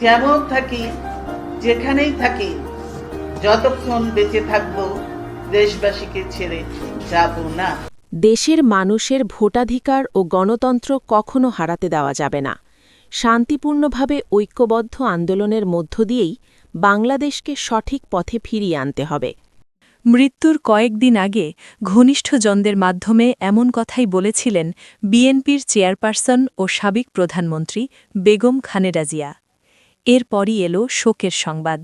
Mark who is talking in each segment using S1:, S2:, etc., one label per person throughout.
S1: যেমন থাকি যেখানেই থাকি যতক্ষণ বেঁচে থাকব দেশবাসীকে ছেড়ে যাব না।
S2: দেশের মানুষের ভোটাধিকার ও গণতন্ত্র কখনো হারাতে দেওয়া যাবে না। শান্তিপূর্ণভাবে ঐক্যবদ্ধ আন্দোলনের মধ্য দিয়েই বাংলাদেশকে সঠিক পথে ফিরিয়ে আনতে হবে।
S3: মৃত্যুর কয়েকদিন আগে ঘনিষ্ঠজনদের মাধ্যমে এমন কথাই বলেছিলেন বিএনপির চেয়ারপারসন ও সাবেক প্রধানমন্ত্রী বেগম খালেদা জিয়া। এরপরই এলো শোকের সংবাদ।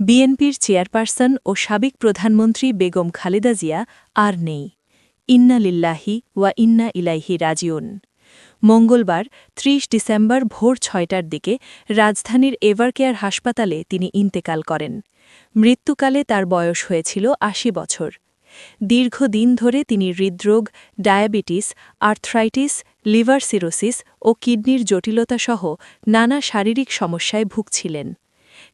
S3: বিএনপির চেয়ারপারসন ও সাবেক প্রধানমন্ত্রী বেগম খালেদা জিয়া আর নেই। ইন্না লিল্লাহি ওয়া ইন্না ইলাইহি রাজিউন। মঙ্গলবার ৩০ ডিসেম্বর ভোর ছয়টার দিকে রাজধানীর এভারকেয়ার হাসপাতালে তিনি ইন্তেকাল করেন। মৃত্যুকালে তার বয়স হয়েছিল আশি বছর। দীর্ঘদিন ধরে তিনি হৃদরোগ, ডায়াবেটিস, আর্থ্রাইটিস, লিভার সিরোসিস ও কিডনির জটিলতাসহ নানা শারীরিক সমস্যায় ভুগছিলেন।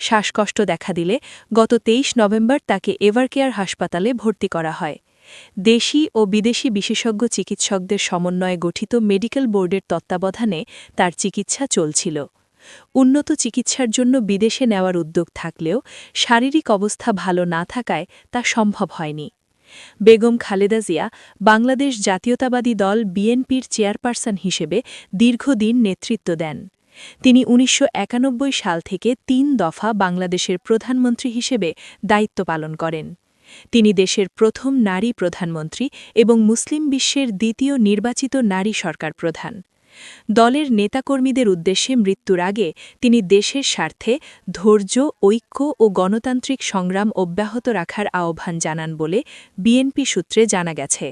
S3: শ্বাসকষ্ট দেখা দিলে গত তেইশ নভেম্বর তাকে এভারকেয়ার হাসপাতালে ভর্তি করা হয়। দেশি ও বিদেশি বিশেষজ্ঞ চিকিৎসকদের সমন্বয়ে গঠিত মেডিকেল বোর্ডের তত্ত্বাবধানে তার চিকিৎসা চলছিল। উন্নত চিকিৎসার জন্য বিদেশে নেওয়ার উদ্যোগ থাকলেও শারীরিক অবস্থা ভালো না থাকায় তা সম্ভব হয়নি। বেগম খালেদা জিয়া বাংলাদেশ জাতীয়তাবাদী দল বিএনপির চেয়ারপারসন হিসেবে দীর্ঘদিন নেতৃত্ব দেন। তিনি উনিশশো একানব্বই সাল থেকে তিন দফা বাংলাদেশের প্রধানমন্ত্রী হিসেবে দায়িত্ব পালন করেন। তিনি দেশের প্রথম নারী প্রধানমন্ত্রী এবং মুসলিম বিশ্বের দ্বিতীয় নির্বাচিত নারী সরকার প্রধান। দলের নেতাকর্মীদের উদ্দেশ্যে মৃত্যুর আগে তিনি দেশের স্বার্থে ধৈর্য, ঐক্য ও গণতান্ত্রিক সংগ্রাম অব্যাহত রাখার আহ্বান জানান বলে বিএনপি সূত্রে জানা গেছে।